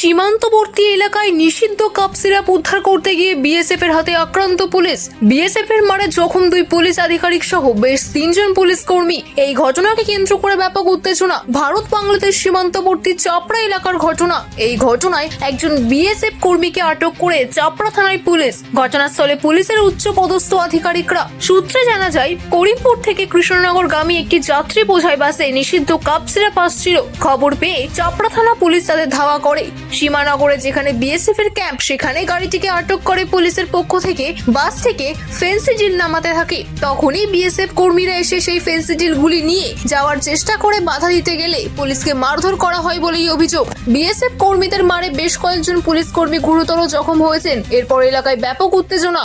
সীমান্তবর্তী এলাকায় নিষিদ্ধ কাপ সিরাপ উদ্ধার করতে গিয়ে বিএসএফ এর হাতে আক্রান্ত পুলিশ। বিএসএফ এর মারে জখম দুই পুলিশ আধিকারিক সহ বেশ তিনজন পুলিশ কর্মী। এই ঘটনাকে কেন্দ্র করে ব্যাপক উত্তেজনা। ভারত বাংলাদেশ সীমান্তবর্তী চাপড়া এলাকার ঘটনা। এই ঘটনায় একজন বিএসএফ কর্মীকে আটক করে চাপড়া থানায় পুলিশ। ঘটনাস্থলে পুলিশের উচ্চ পদস্থ আধিকারিকরা। সূত্রে জানা যায়, করিমপুর থেকে কৃষ্ণনগর কৃষ্ণনগরগামী একটি যাত্রী বোঝাই বাসে নিষিদ্ধ কাপ সিরাপ আসছিল। খবর পেয়ে চাপড়া থানা পুলিশ তাদের ধাওয়া করে। সীমানগরে যেখানে বিএসএফ এর ক্যাম্প সেখানে গাড়িটিকে আটক করে পুলিশের পক্ষ থেকে বাস থেকে ফেন্সিডিল নামাতে থাকে। তখনই বিএসএফ কর্মীরা এসে সেই ফেন্সিডিল গুলি নিয়ে যাওয়ার চেষ্টা করে বাধা দিতে গেলে পুলিশকে মারধর করা হয় বলেই অভিযোগ। বিএসএফ কর্মীদের মারে বেশ কয়েকজন পুলিশ কর্মী গুরুতর জখম হয়েছেন। এরপর এলাকায় ব্যাপক উত্তেজনা।